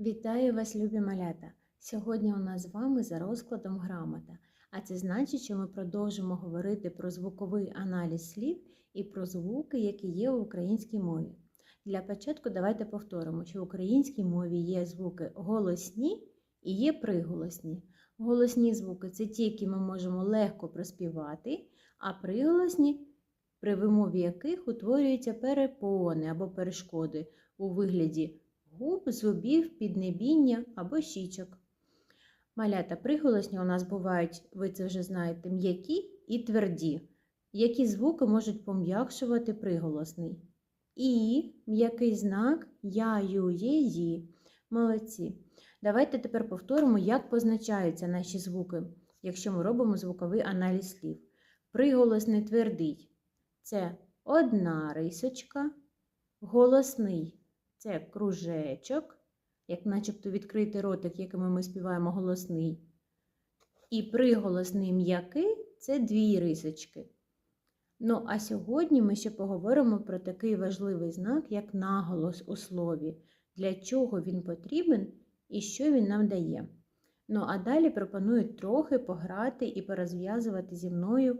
Вітаю вас, любі малята! Сьогодні у нас з вами за розкладом грамота, а це значить, що ми продовжимо говорити про звуковий аналіз слів і про звуки, які є в українській мові. Для початку давайте повторимо, що в українській мові є звуки голосні і є приголосні. Голосні звуки це ті, які ми можемо легко проспівати, а приголосні, при вимові яких утворюються перепони або перешкоди у вигляді губ, зубів, піднебіння або щічок. Малята приголосні у нас бувають, ви це вже знаєте, м'які і тверді. Які звуки можуть пом'якшувати приголосний? І м'який знак я, ю, є, ї. Молодці. Давайте тепер повторимо, як позначаються наші звуки, якщо ми робимо звуковий аналіз слів. Приголосний твердий це одна рисочка, голосний це кружечок, як начебто відкритий ротик, якими ми співаємо голосний. І приголосний м'який це дві рисочки. Ну, а сьогодні ми ще поговоримо про такий важливий знак, як наголос у слові, для чого він потрібен і що він нам дає. Ну, а далі пропоную трохи пограти і порозв'язувати зі мною,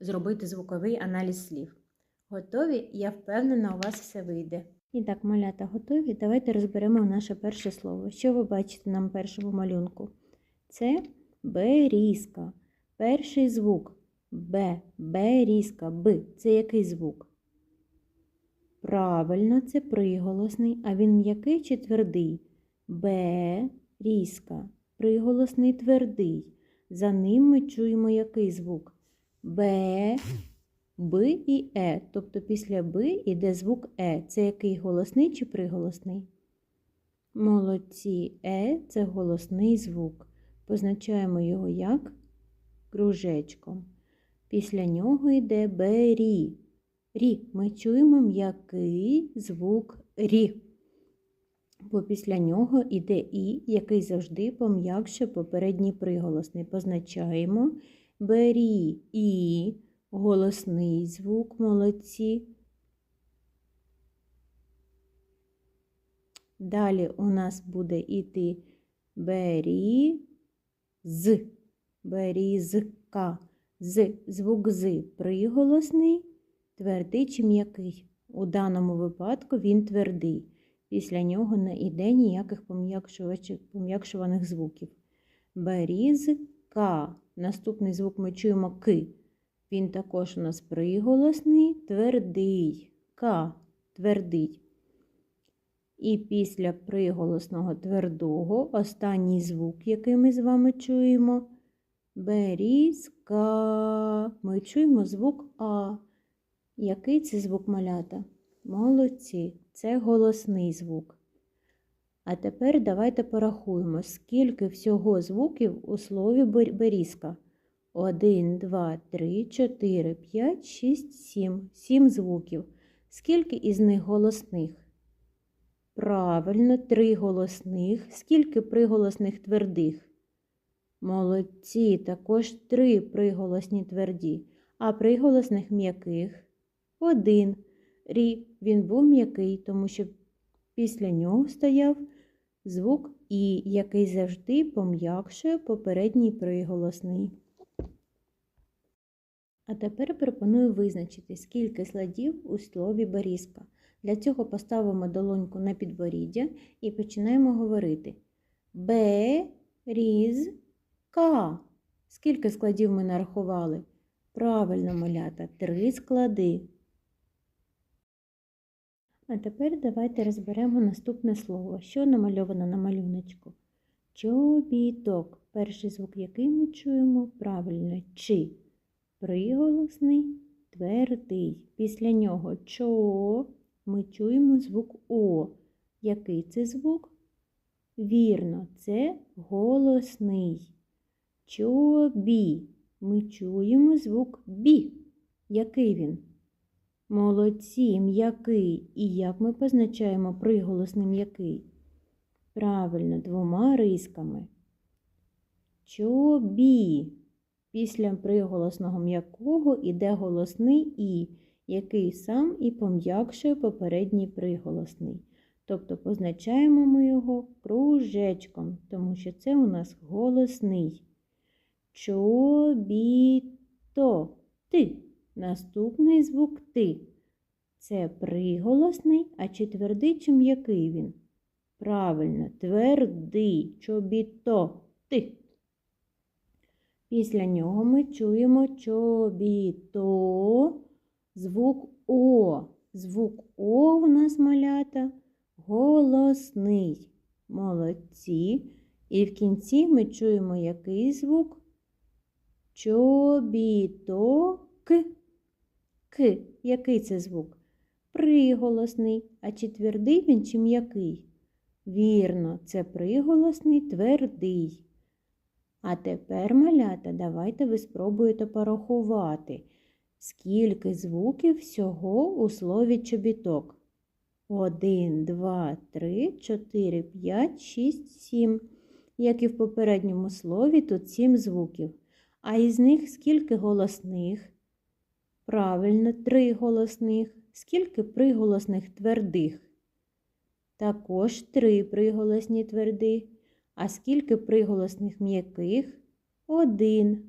зробити звуковий аналіз слів. Готові? Я впевнена, у вас все вийде. І так, малята готові. Давайте розберемо наше перше слово. Що ви бачите на першому малюнку? Це берізка. Перший звук Б. Берізка. Б. Це який звук? Правильно, це приголосний, а він м'який чи твердий? Б. Різка. Приголосний твердий. За ним ми чуємо який звук? Б. Б і Е. Тобто після Б йде звук Е. Це який голосний чи приголосний? Молодці Е це голосний звук. Позначаємо його як кружечком. Після нього йде Бері. Рі. Ми чуємо м'який звук Рі. Бо після нього йде І, який завжди пом'якше попередній приголосний. Позначаємо Бері І голосний звук молодці. Далі у нас буде іти бері з, берізка, з, звук з приголосний, твердий чи м'який. У даному випадку він твердий. Після нього не йде ніяких пом'якшуваних звуків. Берізка. Наступний звук ми чуємо ки. Він також у нас приголосний, твердий, К, твердий. І після приголосного твердого останній звук, який ми з вами чуємо, берізка. Ми чуємо звук А. Який це звук малята? Молодці, це голосний звук. А тепер давайте порахуємо, скільки всього звуків у слові берізка. 1, 2, 3, 4, 5, 6, 7. 7 звуків. Скільки із них голосних? Правильно, 3 голосних. Скільки приголосних твердих? Молодці, також 3 приголосні тверді. А приголосних м'яких? Один. Рі. Він був м'який, тому що після нього стояв звук І, який завжди пом'якшує попередній приголосний. А тепер пропоную визначити, скільки складів у слові берізка. Для цього поставимо долоньку на підборіддя і починаємо говорити Берізка. Скільки складів ми нарахували? Правильно, малята, три склади. А тепер давайте розберемо наступне слово, що намальовано на малюночку. Чобіток. Перший звук, який ми чуємо, правильно, чи. Приголосний твердий. Після нього чо ми чуємо звук О. Який це звук? Вірно, це голосний. Чобі. Ми чуємо звук Бі. Який він? Молодці, м'який. І як ми позначаємо приголосний м'який? Правильно, двома рисками. Чобі. Після приголосного м'якого іде голосний І, який сам і пом'якшує попередній приголосний. Тобто позначаємо ми його кружечком, тому що це у нас голосний. Чобіто. Ти. Наступний звук ти. Це приголосний, а чи твердий, чи м'який він? Правильно, твердий. Чобіто. Ти. Після нього ми чуємо чобіто, звук О. Звук О в нас малята голосний. Молодці. І в кінці ми чуємо який звук? Чобіток. К. Який це звук? Приголосний. А чи твердий він, чи м'який? Вірно, це приголосний твердий. А тепер, малята, давайте ви спробуєте порахувати, скільки звуків всього у слові чобіток. Один, два, три, чотири, п'ять, шість, сім. Як і в попередньому слові, тут сім звуків. А із них скільки голосних? Правильно, три голосних. Скільки приголосних твердих? Також три приголосні твердих. А скільки приголосних м'яких? Один.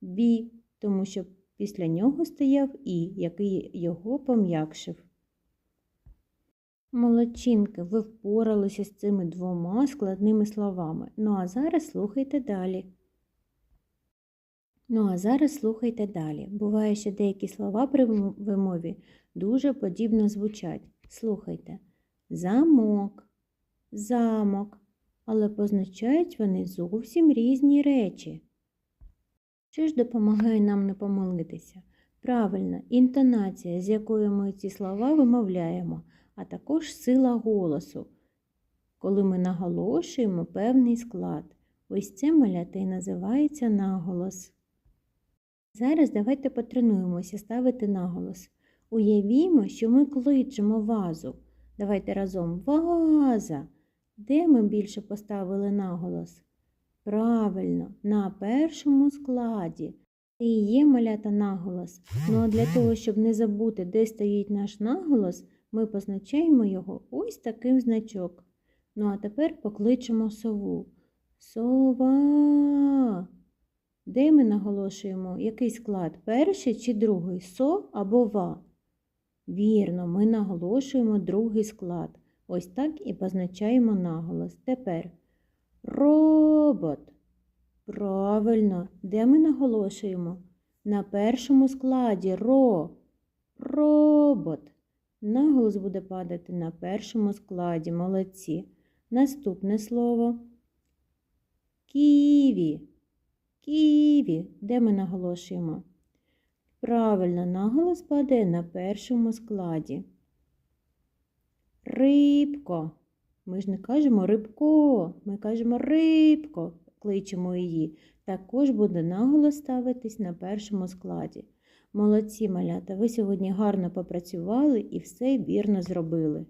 Бі, тому що після нього стояв І, який його пом'якшив. Молодчинки, ви впоралися з цими двома складними словами. Ну а зараз слухайте далі. Ну а зараз слухайте далі. Буває, що деякі слова при вимові дуже подібно звучать. Слухайте. Замок, замок, але позначають вони зовсім різні речі. Що ж допомагає нам не помилитися? Правильно, інтонація, з якою ми ці слова вимовляємо, а також сила голосу, коли ми наголошуємо певний склад. Ось це маляти і називається наголос. Зараз давайте потренуємося ставити наголос. Уявімо, що ми кличемо вазу. Давайте разом ваза. Де ми більше поставили наголос? Правильно, на першому складі. І є малята наголос. Ну а для того, щоб не забути, де стоїть наш наголос, ми позначаємо його ось таким значок. Ну а тепер покличемо сову. Сова. Де ми наголошуємо? Який склад? Перший чи другий? Со або ва? Вірно, ми наголошуємо другий склад. Ось так і позначаємо наголос. Тепер робот. Правильно, де ми наголошуємо? На першому складі ро. Робот. Наголос буде падати на першому складі. Молодці. Наступне слово. Ківі. Ківі. Де ми наголошуємо? Правильно, наголос падає на першому складі. Рибко. Ми ж не кажемо рибко, ми кажемо рибко, кличемо її. Також буде наголос ставитись на першому складі. Молодці малята, ви сьогодні гарно попрацювали і все вірно зробили.